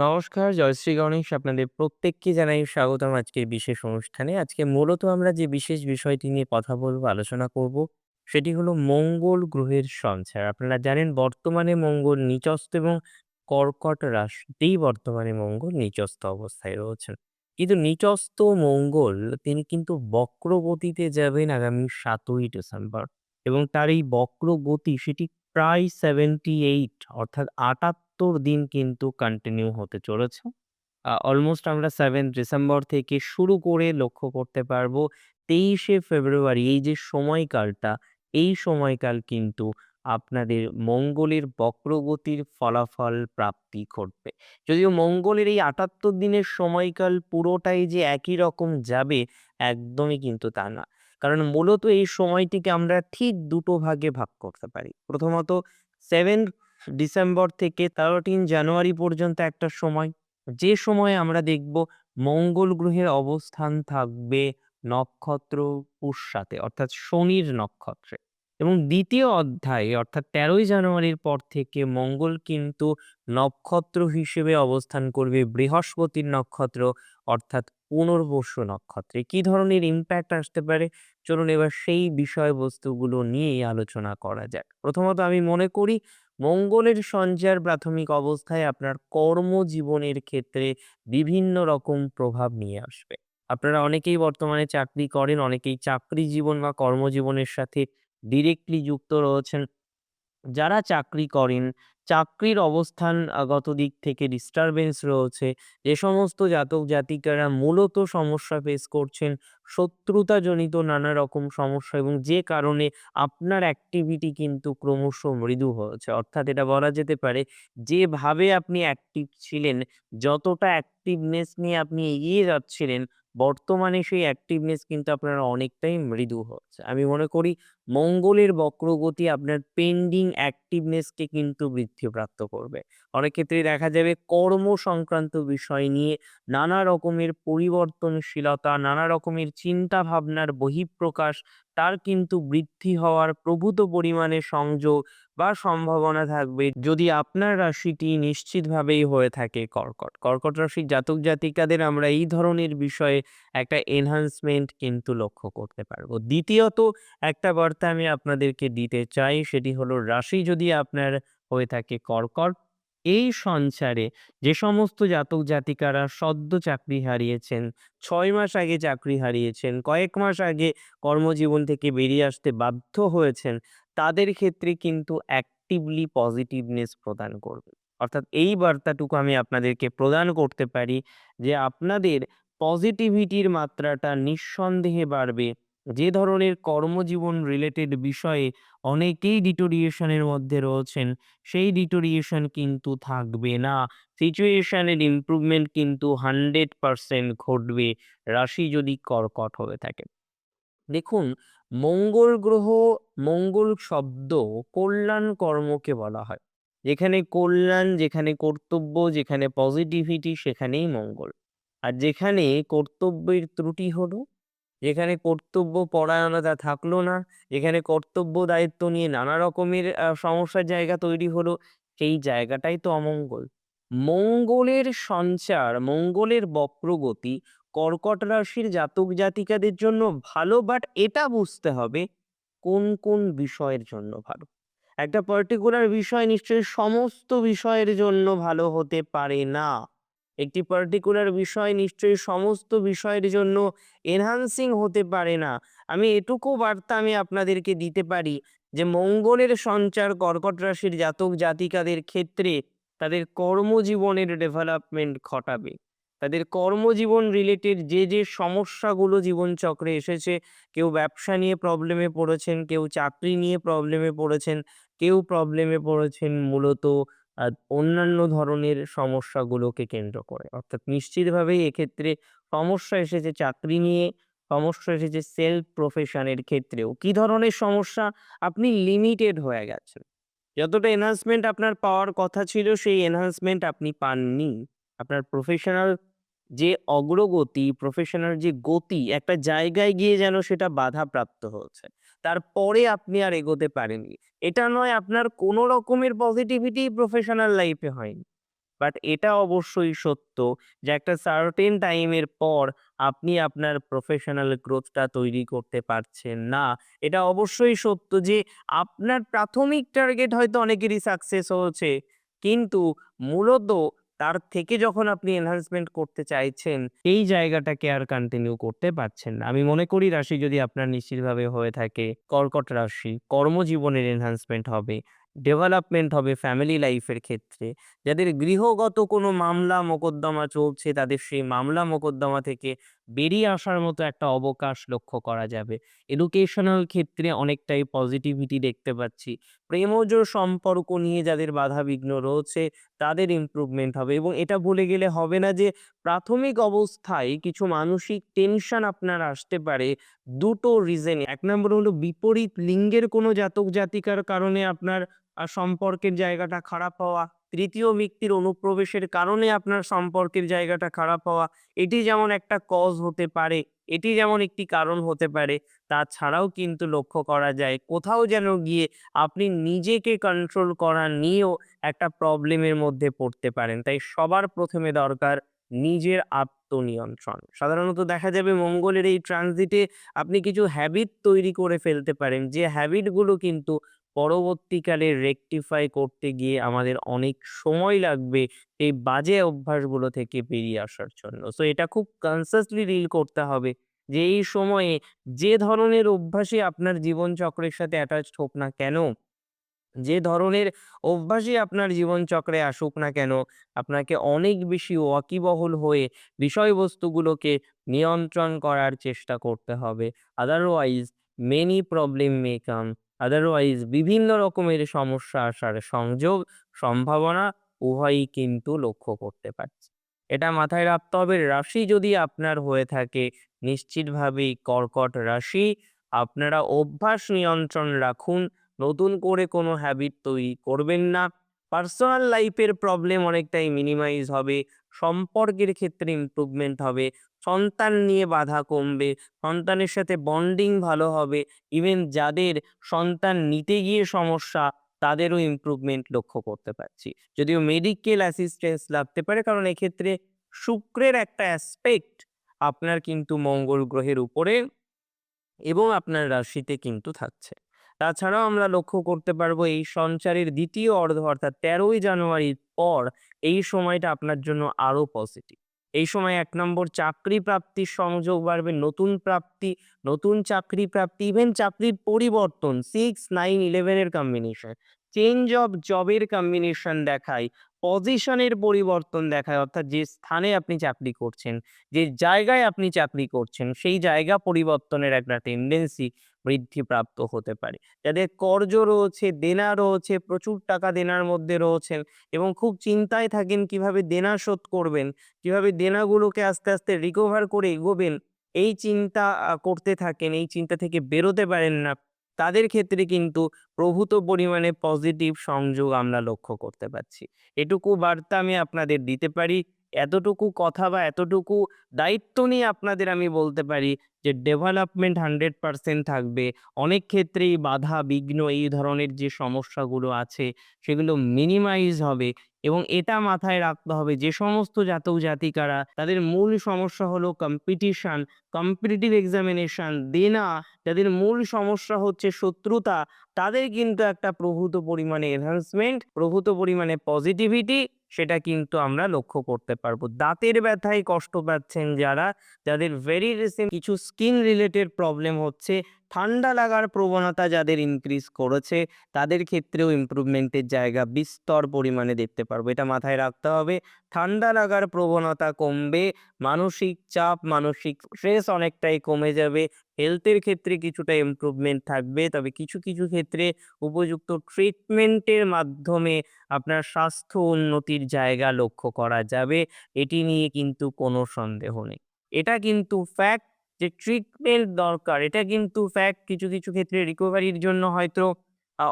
নমস্কার, জয়শ্রী গণেশ। আপনাদের প্রত্যেককে জানাই স্বাগতম আজকের বিশেষ অনুষ্ঠানে। আজকে মূলত আমরা যে বিশেষ বিষয়টি নিয়ে কথা বলব আলোচনা করব, সেটি হলো মঙ্গল গ্রহের সঞ্চার। আপনারা জানেন বর্তমানে মঙ্গল নিচস্থ এবং কর্কট রাশিতেই বর্তমানে মঙ্গল নিচস্থ অবস্থায় রয়েছেন। কিন্তু নিচস্থ মঙ্গল তিনি কিন্তু বক্রগতিতে যাবেন আগামী সাতই ডিসেম্বর এবং তার এই বক্রগতি সেটি প্রায় 78 অর্থাৎ ৭৮ দিন কিন্তু কন্টিনিউ হতে চলেছে। অলমোস্ট আমরা 7 ডিসেম্বর থেকে শুরু করে লক্ষ্য করতে পারব ২৩শে ফেব্রুয়ারি এই যে সময়কালটা, এই সময়কাল কিন্তু আপনাদের মঙ্গলের বক্রগতির ফলাফল প্রাপ্তি ঘটবে। যদিও মঙ্গলের এই ৭৮ দিনের সময়কাল পুরোটাই যে একই রকম যাবে, একদমই কিন্তু তা না। কারণ মূলত এই সময়টিকে আমরা ঠিক দুটো ভাগে ভাগ করতে পারি। প্রথমত 7 ডিসেম্বর থেকে 13 জানুয়ারি পর্যন্ত একটা সময়, যে সময়ে আমরা দেখব মঙ্গল গ্রহের অবস্থান থাকবে নক্ষত্র পুষ্যাতে অর্থাৎ শনির নক্ষত্রে এবং দ্বিতীয় অধ্যায়ে অর্থাৎ ১৩ই জানুয়ারির পর থেকে মঙ্গল কিন্তু নক্ষত্র হিসেবে অবস্থান করবে বৃহস্পতির নক্ষত্র অর্থাৎ পুনর্বসু নক্ষত্রে। কি ধরনের ইম্প্যাক্ট আসতে পারে? চলুন এবার সেই বিষয়বস্তুগুলো নিয়েই আলোচনা করা যাক। প্রথমত আমি মনে করি মঙ্গলের সঞ্চার প্রাথমিক অবস্থায় আপনার কর্মজীবনের ক্ষেত্রে বিভিন্ন রকম প্রভাব নিয়ে আসবে। আপনারা অনেকেই বর্তমানে চাকরি করেন, অনেকেই চাকরি জীবন বা কর্মজীবনের সাথে ডিরেক্টলি যুক্ত রয়েছেন। যারা চাকরি করেন, চাকরির অবস্থানগত দিক থেকে ডিস্টারবেন্স রয়েছে, যে সমস্ত জাতক-জাতিকারা মূলত সমস্যা ফেস করছেন, শত্রুতাজনিত নানা রকম সমস্যা এবং যে কারণে আপনার অ্যাক্টিভিটি কিন্তু ক্রমশ মৃদু হয়েছে। অর্থাৎ এটা বলা যেতে পারে যেভাবে আপনি অ্যাক্টিভ ছিলেন, যতটা অ্যাক্টিভনেস নিয়ে আপনি এগিয়ে যাচ্ছিলেন, বর্তমানে সেই অ্যাক্টিভনেস কিন্তু আপনার অনেকটাই মৃদু হচ্ছে। আমি মনে করি মঙ্গলের বক্রগতি আপনার পেন্ডিং অ্যাক্টিভনেসকে কিন্তু বৃদ্ধিপ্রাপ্ত করবে। অনেক ক্ষেত্রেই দেখা যাবে কর্ম সংক্রান্ত বিষয় নিয়ে নানা রকমের পরিবর্তনশীলতা, নানা রকমের চিন্তা ভাবনার বহিঃপ্রকাশ, তার কিন্তু বৃদ্ধি হওয়ার প্রভূত পরিমাণে সংযোগ বা সম্ভাবনা থাকবে যদি আপনার রাশিটি নিশ্চিতভাবেই হয়ে থাকে কর্কট। কর্কট রাশির জাতক-জাতিকাদের আমরা এই ধরনের বিষয়ে একটা এনহান্সমেন্ট কিন্তু লক্ষ্য করতে পারব। দ্বিতীয়ত একটা বার্তা আমি আপনাদেরকে দিতে চাই সেটি হলো রাশি যদি আপনার হয়ে থাকে কর্কট, এই সঞ্চারে যে সমস্ত জাতক-জাতিকারা সদ্য চাকরি হারিয়েছেন, ছয় মাস আগে চাকরি হারিয়েছেন, কয়েক মাস আগে কর্মজীবন থেকে বেরিয়ে আসতে বাধ্য হয়েছেন, তাদের ক্ষেত্রে কিন্তু অ্যাক্টিভলি পজিটিভনেস প্রদান করবে। অর্থাৎ এই বার্তাটুকু আমি আপনাদেরকে প্রদান করতে পারি যে আপনাদের পজিটিভিটির মাত্রাটা নিঃসন্দেহে বাড়বে। যে ধরনের কর্মজীবন রিলেটেড বিষয়ে অনেকেই ডিটোরিয়েশনের মধ্যে রয়েছেন, সেই ডিটোরিয়েশন কিন্তু থাকবে না। সিচুয়েশন এর ইমপ্রুভমেন্ট কিন্তু 100% ঘটবে রাশি যদি কর্কট হয়ে থাকে। দেখুন মঙ্গল গ্রহ, মঙ্গল শব্দ কল্যাণ কর্মকে বলা হয়। যেখানে কল্যাণ, যেখানে কর্তব্য, যেখানে পজিটিভিটি সেখানেই মঙ্গল। আর যেখানে কর্তব্যের ত্রুটি হলো, যেখানে কর্তব্য পরায়ণতা থাকল না, এখানে কর্তব্য দায়িত্ব নিয়ে নানা রকমের সমস্যার জায়গা তৈরি হলো, সেই জায়গাটাই তো অমঙ্গল। মঙ্গলের সঞ্চার, মঙ্গলের বক্রগতি কর্কট রাশির জাতক-জাতিকাদের জন্য ভালো বাট এটা বুঝতে হবে কোন, কোন বিষয়ের জন্য ভালো। একটা পার্টিকুলার বিষয় নিশ্চয়ই সমস্ত বিষয়ের জন্য ভালো হতে পারে না। একটি পার্টিকুলার বিষয় নিশ্চয়ই সমস্ত বিষয়ের জন্য এনহান্সিং হতে পারে না। আমি এটুকু বার্তা আমি আপনাদেরকে দিতে পারি যে মঙ্গলের সঞ্চার কর্কট রাশির জাতক-জাতিকাদের ক্ষেত্রে তাদের কর্মজীবনের ডেভেলপমেন্ট ঘটাবে। তাদের কর্মজীবন রিলেটেড যে, যে সমস্যাগুলো জীবনচক্রে এসেছে, কেউ ব্যবসা নিয়ে প্রবলেমে পড়েছেন, কেউ চাকরি নিয়ে প্রবলেমে পড়েছেন, কেউ প্রবলেমে পড়েছেন মূলত অন্যান্য ধরনের সমস্যাগুলোকে কেন্দ্র করে। অর্থাৎ নিশ্চিতভাবেই এক্ষেত্রে সমস্যা এসেছে চাকরি নিয়ে, সমস্যা এসেছে সেলফ প্রফেশন এর ক্ষেত্রেও। কি ধরনের সমস্যা? আপনি লিমিটেড হয়ে গেছেন। যতটা এনহান্সমেন্ট আপনার পাওয়ার কথা ছিল সেই এনহান্সমেন্ট আপনি পাননি। আপনার প্রফেশনাল যে অগ্রগতি, প্রফেশনাল যে গতি একটা জায়গায় গিয়ে যেন সেটা বাধাপ্রাপ্ত হয়েছে। তারপরে আপনি আর এগোতে পারেননি। এটা নয় আপনার কোনো রকমের পজিটিভিটি প্রফেশনাল লাইফে হয়নি। বাট এটা অবশ্যই সত্য যে একটা সার্টেন টাইমের পর আপনি আপনার প্রফেশনাল গ্রোথটা তৈরি করতে পারছেন না। এটা অবশ্যই সত্য যে আপনার প্রাথমিক টার্গেট হয়তো অনেকেরই সাকসেস হয়েছে। কিন্তু মূলত তার থেকে যখন আপনি এনহান্সমেন্ট করতে চাইছেন, এই জায়গাটাকে আর কন্টিনিউ করতে পারছেন না। আমি মনে করি রাশি যদি আপনার নিশ্চিতভাবে হয়ে থাকে, কর্কট রাশি, কর্মজীবনের এনহান্সমেন্ট হবে, ডেভেলপমেন্ট হবে ফ্যামিলি লাইফের ক্ষেত্রে। যাদের গৃহগত কোনো মামলা মোকদ্দমা চলছে, তাদের সেই মামলা মোকদ্দমা থেকে বেরিয়ে আসার মতো একটা অবকাশ লক্ষ্য করা যাবে। এডুকেশনাল ক্ষেত্রে অনেকটাই পজিটিভিটি দেখতে পাচ্ছি। প্রেমজ সম্পর্ক নিয়ে যাদের বাধাবিঘ্ন রয়েছে, তাদের ইমপ্রুভমেন্ট হবে এবং এটা ভুলে গেলে হবে না যে প্রাথমিক অবস্থায় কিছু মানসিক টেনশন আপনার আসতে পারে দুটো রিজনে। এক নম্বর হলো বিপরীত লিঙ্গের কোনো জাতক জাতিকার কারণে আপনার আ সম্পর্কের জায়গাটা খারাপ হওয়া। তৃতীয় ব্যক্তির অনুপ্রবেশের কারণে আপনার সম্পর্কের জায়গাটা খারাপ হওয়া। এটি যেমন একটা কজ হতে পারে, এটি যেমন একটি কারণ হতে পারে। তাছাড়াও কিন্তু লক্ষ্য করা যায় কোথাও যেন গিয়ে আপনি নিজেকে কন্ট্রোল করা নিয়েও একটা প্রবলেমের মধ্যে পড়তে পারেন। তাই সবার প্রথমে দরকার নিজের আত্মনিয়ন্ত্রণ। সাধারণত দেখা যাবে মঙ্গলের এই ট্রানজিটে আপনি কিছু হ্যাবিট তৈরি করে ফেলতে পারেন, যে হ্যাবিটগুলো কিন্তু পরবর্তীকালে রেকটিফাই করতে গিয়ে আমাদের অনেক সময় লাগবে এই বাজে অভ্যাসগুলো থেকে বেরিয়ে আসার জন্য। সো এটা খুব কনসিয়াসলি ডিল করতে হবে যে এই সময়ে যে ধরনের অভ্যাসই আপনার জীবনচক্রের সাথে অ্যাটাচড হোক না কেন, যে ধরনের অভ্যাসই আপনার জীবনচক্রে আসুক না কেন, আপনাকে অনেক বেশি ওয়াকিবহুল হয়ে বিষয়বস্তুগুলোকে নিয়ন্ত্রণ করার চেষ্টা করতে হবে। Otherwise many problem may come, otherwise বিভিন্ন রকমের সমস্যা আসার সংযোগ, সম্ভাবনা উভয়ই কিন্তু লক্ষ্য করতে পারছি। এটা মাথায় রাখতে হবে রাশি যদি আপনার হয়ে থাকে নিশ্চিতভাবেই কর্কট রাশি, আপনারা অভ্যাস নিয়ন্ত্রণ রাখুন, নতুন করে কোনো হ্যাবিট তৈরি করবেন না। পার্সোনাল লাইফের প্রবলেম অনেকটাই মিনিমাইজ হবে, সম্পর্কের ক্ষেত্রে ইমপ্রুভমেন্ট হবে, সন্তান নিয়ে বাধা কমবে, সন্তানের সাথে বন্ডিং ভালো হবে। ইভেন যাদের সন্তান নিতে গিয়ে সমস্যা, তাদেরও ইমপ্রুভমেন্ট লক্ষ্য করতে পারছি। যদিও মেডিকেল অ্যাসিস্ট্যান্স লাগতে পারে কারণ এক্ষেত্রে শুক্রের একটা অ্যাসপেক্ট আপনার কিন্তু মঙ্গল গ্রহের উপরে এবং আপনার রাশিতে কিন্তু থাকছে। তাছাড়াও আমরা লক্ষ্য করতে পারব এই সঞ্চারের দ্বিতীয় অর্ধ অর্থাৎ ১৩ই জানুয়ারির পর এই সময়টা আপনার জন্য আরও পজিটিভ। এই সময় এক নম্বর চাকরি প্রাপ্তির সংযোগ বাড়বে, নতুন প্রাপ্তি, নতুন চাকরি প্রাপ্তি, ইভেন চাকরির পরিবর্তন সিক্স নাইন ইলেভেনের কম্বিনেশন। চেঞ্জ অফ জবের কম্বিনেশন দেখায়, পজিশনের পরিবর্তন দেখায় অর্থাৎ যে স্থানে আপনি চাকরি করছেন, যে জায়গায় আপনি চাকরি করছেন, সেই জায়গা পরিবর্তনের একটা টেনডেন্সি বৃদ্ধিপ্রাপ্ত হতে পারে। যাদের কর্জ রয়েছে, দেনা রয়েছে, প্রচুর টাকা দেনার মধ্যে রয়েছেন এবং খুব চিন্তায় থাকেন কীভাবে দেনা শোধ করবেন, কীভাবে দেনাগুলোকে আস্তে, আস্তে রিকভার করে এগোবেন, এই চিন্তা করতে থাকেন, এই চিন্তা থেকে বেরোতে পারেন না, তাদের ক্ষেত্রে কিন্তু প্রভূত পরিমাণে পজিটিভ সংযোগ আমরা লক্ষ্য করতে পারছি। এটুকু বার্তা আমি আপনাদের দিতে পারি। এতটুকু কথা বা এতটুকু দায়িত্ব নিয়ে আপনাদের আমি বলতে পারি যে ডেভেলপমেন্ট 100% থাকবে। অনেক ক্ষেত্রেই বাধা, বিঘ্ন এই ধরনের যে সমস্যাগুলো আছে সেগুলো মিনিমাইজ হবে এবং এটা মাথায় রাখতে হবে যে সমস্ত জাতক জাতিকারা তাদের মূল সমস্যা হলো কম্পিটিশন, কম্পিটিটিভ এক্সামিনেশন, দেনা, যাদের মূল সমস্যা হচ্ছে শত্রুতা, তাদের কিন্তু একটা প্রভূত পরিমাণে এনহান্সমেন্ট, প্রভূত পরিমাণে পজিটিভিটি সেটা কিন্তু আমরা লক্ষ্য করতে পারব। দাঁতের ব্যথায় কষ্ট পাচ্ছেন যারা, যাদের ভেরি রিসেন্ট কিছু স্কিন রিলেটেড প্রবলেম হচ্ছে, ঠান্ডা লাগার প্রবণতা যাদের ইনক্রিজ করেছে, তাদের ক্ষেত্রেও ইমপ্রুভমেন্টের জায়গা বিস্তর পরিমাণে দেখতে পারব। এটা মাথায় রাখতে হবে। ঠান্ডা লাগার প্রবণতা কমবে, মানসিক চাপ, মানসিক স্ট্রেস অনেকটাই কমে যাবে। হেলথের ক্ষেত্রে কিছুটা ইমপ্রুভমেন্ট থাকবে। তবে কিছু, কিছু ক্ষেত্রে উপযুক্ত ট্রিটমেন্টের মাধ্যমে আপনার স্বাস্থ্য উন্নতির জায়গা লক্ষ্য করা যাবে। এটি নিয়ে কিন্তু কোনো সন্দেহ নেই। এটা কিন্তু ফ্যাক্ট যে ট্রিটমেন্ট দরকার। এটা কিন্তু ফ্যাক্ট কিছু, কিছু ক্ষেত্রে রিকভারির জন্য হয়তো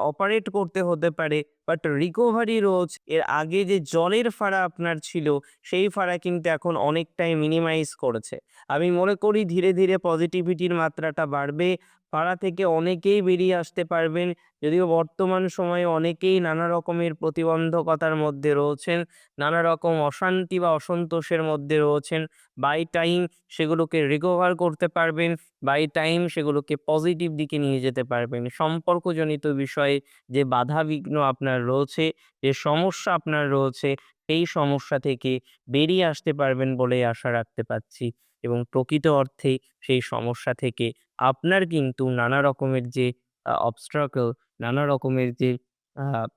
অপারেট করতে হতে পারে। বাট রিকভারি রোজ এর আগে যে জলের ফাড়া আপনার ছিল, সেই ফাড়া কিন্তু এখন অনেকটাই মিনিমাইজ করেছে। আমি মনে করি ধীরে, ধীরে পজিটিভিটির মাত্রাটা বাড়বে। ফাঁড়া থেকে অনেকেই বেরিয়ে আসতে পারবেন। যদিও বর্তমান সময়ে অনেকেই নানা রকমের প্রতিবন্ধকতার মধ্যে রয়েছেন, নানা রকম অশান্তি বা অসন্তোষের মধ্যে রয়েছেন। বাই টাইম সেগুলোকে রিকভার করতে পারবেন, বাই টাইম সেগুলোকে পজিটিভ দিকে নিয়ে যেতে পারবেন। সম্পর্কজনিত বিষয়ে যে বাধাবিঘ্ন আপনার রয়েছে, যে সমস্যা আপনার রয়েছে, সেই সমস্যা থেকে বেরিয়ে আসতে পারবেন বলে আশা রাখতে পারছি এবং প্রকৃত অর্থে সেই সমস্যা থেকে আপনার কিন্তু নানা রকমের যে obstacle নানা রকমের যে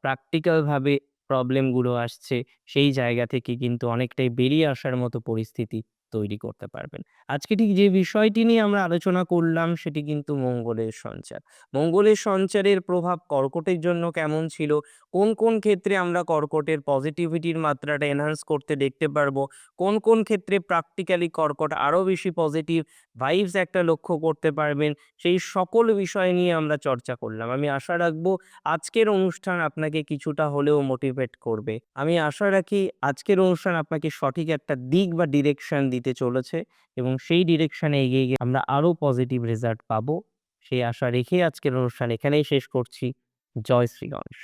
প্রবলেমগুলো ভাবে প্রবলেমগুলো আসছে, সেই জায়গা থেকে কিন্তু অনেকটাই বেরিয়ে আসার মতো পরিস্থিতি। তৈরি করতে পারবেন। আজকে ঠিক যে বিষয়টি নিয়ে আমরা আলোচনা করলাম সেটি কিন্তু মঙ্গলের সঞ্চার। মঙ্গলের সঞ্চারের প্রভাব কর্কটের জন্য কেমন ছিল? কোন, কোন ক্ষেত্রে আমরা কর্কটের পজিটিভিটির মাত্রাটা এনহান্স করতে দেখতে পারব? কোন, কোন ক্ষেত্রে প্র্যাকটিক্যালি কর্কট আরও বেশি পজিটিভ ভাইবস একটা লক্ষ্য করতে পারবেন? সেই সকল বিষয় নিয়ে আমরা চর্চা করলাম। আমি আশা রাখব আজকের অনুষ্ঠান আপনাকে কিছুটা হলেও মোটিভেট করবে। আমি আশা রাখি আজকের অনুষ্ঠান আপনাকে সঠিক একটা দিক বা ডিরেকশন দিতে চলেছে এবং সেই ডিরেকশনে এগিয়ে গিয়ে আমরা আরও পজিটিভ রেজাল্ট পাবো। সেই আশা রেখে আজকের অনুষ্ঠান এখানেই শেষ করছি। জয় শ্রী গণেশ।